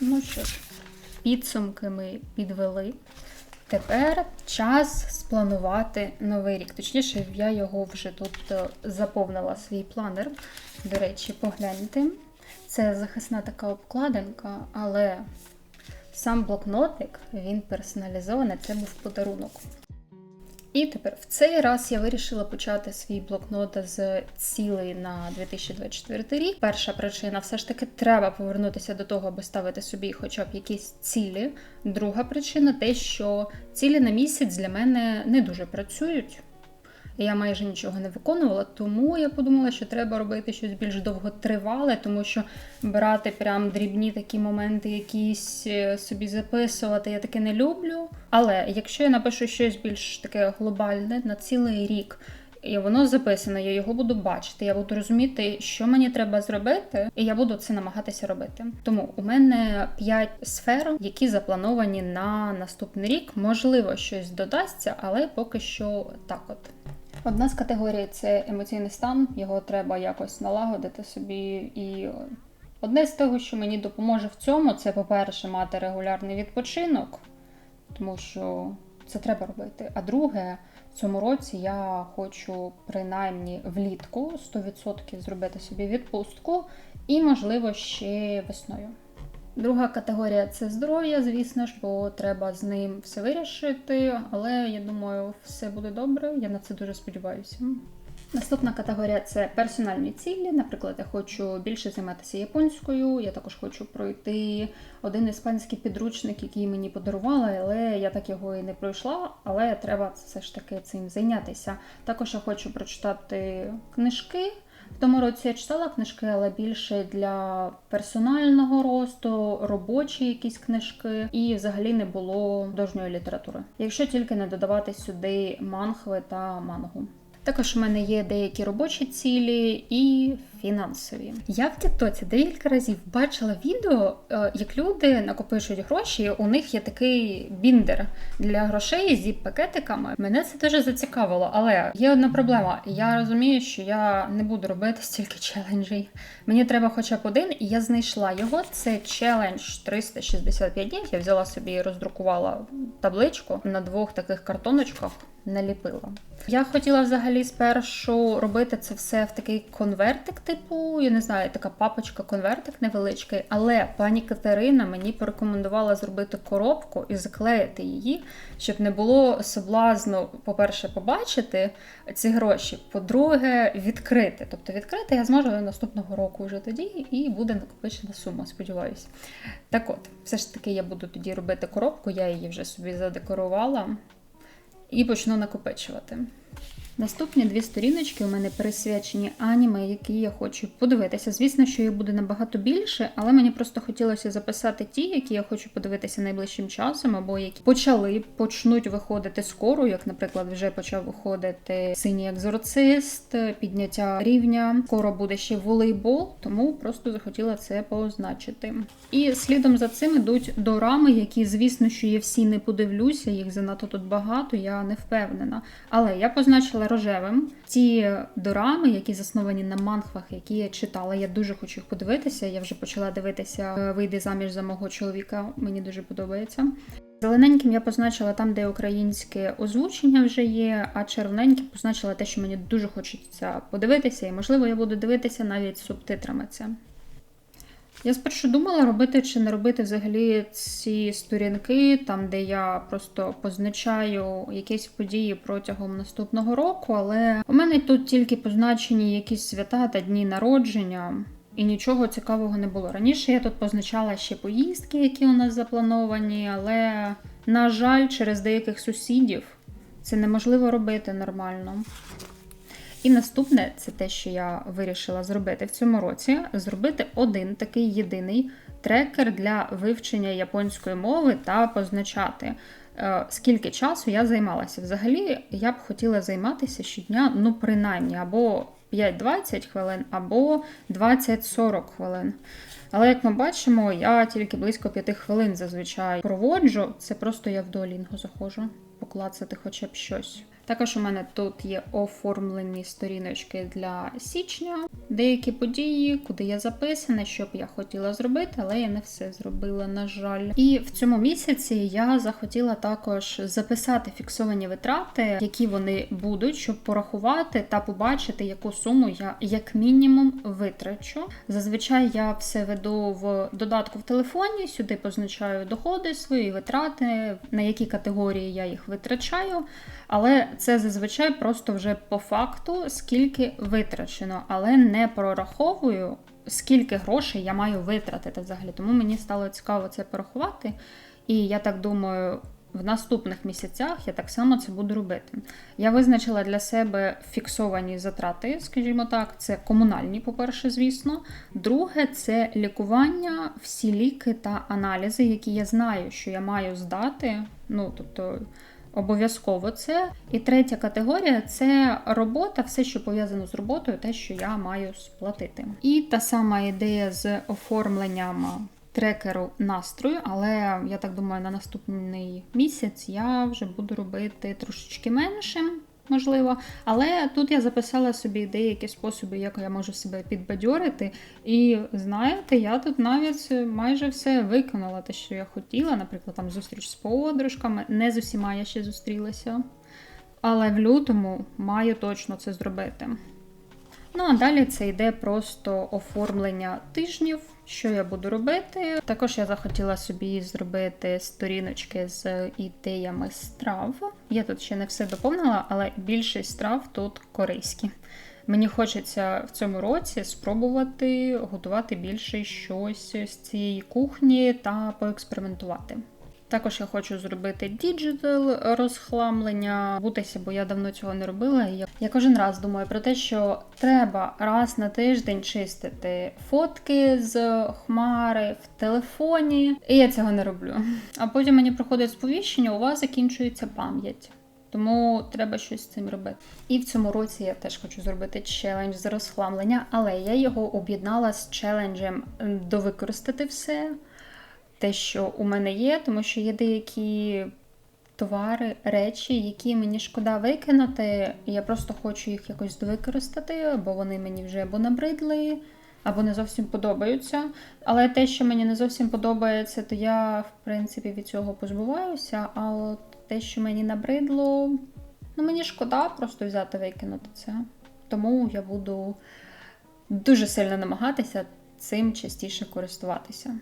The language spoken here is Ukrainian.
Ну що ж, підсумки ми підвели. Тепер час спланувати новий рік. Точніше, я його вже тут е, заповнила свій планер. До речі, погляньте. Це захисна така обкладинка, але сам блокнотик він персоналізований, це був подарунок. І тепер в цей раз я вирішила почати свій блокнот з цілей на 2024 рік. Перша причина все ж таки треба повернутися до того, аби ставити собі хоча б якісь цілі. Друга причина те, що цілі на місяць для мене не дуже працюють. Я майже нічого не виконувала, тому я подумала, що треба робити щось більш довготривале, тому що брати прям дрібні такі моменти, якісь е, собі записувати, я таке не люблю. Але якщо я напишу щось більш таке глобальне на цілий рік, і воно записано, я його буду бачити, я буду розуміти, що мені треба зробити, і я буду це намагатися робити. Тому у мене 5 сфер, які заплановані на наступний рік. Можливо, щось додасться, але поки що так от. Одна з категорій це емоційний стан, його треба якось налагодити собі. І одне з того, що мені допоможе в цьому, це, по-перше, мати регулярний відпочинок, тому що це треба робити. А друге, в цьому році я хочу принаймні влітку 100% зробити собі відпустку і, можливо, ще весною. Друга категорія це здоров'я, звісно ж, бо треба з ним все вирішити, але я думаю, все буде добре. Я на це дуже сподіваюся. Наступна категорія це персональні цілі. Наприклад, я хочу більше займатися японською. Я також хочу пройти один іспанський підручник, який мені подарували, але я так його і не пройшла. Але треба все ж таки цим зайнятися. Також я хочу прочитати книжки. В тому році я читала книжки, але більше для персонального росту, робочі якісь книжки, і взагалі не було художньої літератури. Якщо тільки не додавати сюди манхви та мангу. Також у мене є деякі робочі цілі і фінансові. Я в Тіктоці декілька разів бачила відео, е, як люди накопичують гроші. У них є такий біндер для грошей зі пакетиками. Мене це дуже зацікавило, але є одна проблема. Я розумію, що я не буду робити стільки челенджів. Мені треба хоча б один, і я знайшла його. Це челендж 365 днів. Я взяла собі і роздрукувала табличку на двох таких картоночках. Наліпила. Я хотіла взагалі спершу робити це все в такий конвертик, типу, я не знаю, така папочка-конвертик невеличкий, але пані Катерина мені порекомендувала зробити коробку і заклеїти її, щоб не було соблазну, по-перше, побачити ці гроші, по-друге, відкрити. Тобто відкрити я зможу наступного року вже тоді, і буде накопичена сума, сподіваюся. Так от, все ж таки, я буду тоді робити коробку, я її вже собі задекорувала і почну накопичувати. Наступні дві сторіночки у мене присвячені аніме, які я хочу подивитися. Звісно, що їх буде набагато більше, але мені просто хотілося записати ті, які я хочу подивитися найближчим часом, або які почали почнуть виходити скоро, як, наприклад, вже почав виходити синій екзорцист, підняття рівня. Скоро буде ще волейбол, тому просто захотіла це позначити. І слідом за цим ідуть дорами, які, звісно, що я всі не подивлюся, їх занадто тут багато, я не впевнена. Але я позначила рожевим ті дорами, які засновані на манхвах, які я читала. Я дуже хочу їх подивитися. Я вже почала дивитися Вийди заміж за мого чоловіка. Мені дуже подобається. Зелененьким я позначила там, де українське озвучення вже є, а червоненьким позначила те, що мені дуже хочеться подивитися, і можливо я буду дивитися навіть субтитрами це. Я спершу думала робити чи не робити взагалі ці сторінки, там де я просто позначаю якісь події протягом наступного року, але у мене тут тільки позначені якісь свята та дні народження. І нічого цікавого не було. Раніше я тут позначала ще поїздки, які у нас заплановані, але, на жаль, через деяких сусідів це неможливо робити нормально. І наступне це те, що я вирішила зробити в цьому році: зробити один такий єдиний трекер для вивчення японської мови та позначати. е, Скільки часу я займалася? Взагалі, я б хотіла займатися щодня, ну, принаймні, або 5-20 хвилин, або 20-40 хвилин. Але як ми бачимо, я тільки близько 5 хвилин зазвичай проводжу. Це просто я в Duolingo заходжу, поклацати хоча б щось. Також у мене тут є оформлені сторіночки для січня, деякі події, куди я записана, що б я хотіла зробити, але я не все зробила, на жаль. І в цьому місяці я захотіла також записати фіксовані витрати, які вони будуть, щоб порахувати та побачити, яку суму я як мінімум витрачу. Зазвичай я все веду в додатку в телефоні, сюди позначаю доходи свої витрати, на які категорії я їх витрачаю. Але це зазвичай просто вже по факту, скільки витрачено, але не прораховую, скільки грошей я маю витратити взагалі. Тому мені стало цікаво це порахувати. І я так думаю, в наступних місяцях я так само це буду робити. Я визначила для себе фіксовані затрати, скажімо так, це комунальні, по-перше, звісно. Друге, це лікування, всі ліки та аналізи, які я знаю, що я маю здати. Ну, тобто. Обов'язково це. І третя категорія це робота, все, що пов'язано з роботою, те, що я маю сплатити. І та сама ідея з оформленням трекеру настрою, але я так думаю, на наступний місяць я вже буду робити трошечки меншим. Можливо, але тут я записала собі деякі способи, як я можу себе підбадьорити. І знаєте, я тут навіть майже все виконала, те, що я хотіла. Наприклад, там зустріч з подружками. Не з усіма я ще зустрілася. Але в лютому маю точно це зробити. Ну, а далі це йде просто оформлення тижнів, що я буду робити. Також я захотіла собі зробити сторіночки з ідеями страв. Я тут ще не все доповнила, але більшість страв тут корейські. Мені хочеться в цьому році спробувати готувати більше щось з цієї кухні та поекспериментувати. Також я хочу зробити діджитал розхламлення, бутися, бо я давно цього не робила. Я, я кожен раз думаю про те, що треба раз на тиждень чистити фотки з хмари в телефоні, і я цього не роблю. А потім мені проходить сповіщення, у вас закінчується пам'ять. Тому треба щось з цим робити. І в цьому році я теж хочу зробити челендж з розхламлення, але я його об'єднала з челенджем довикористати все те, що у мене є, тому що є деякі товари, речі, які мені шкода викинути. Я просто хочу їх якось довикористати, бо вони мені вже або набридли, або не зовсім подобаються. Але те, що мені не зовсім подобається, то я, в принципі, від цього позбуваюся. А от те, що мені набридло, ну мені шкода просто взяти викинути це. Тому я буду дуже сильно намагатися цим частіше користуватися.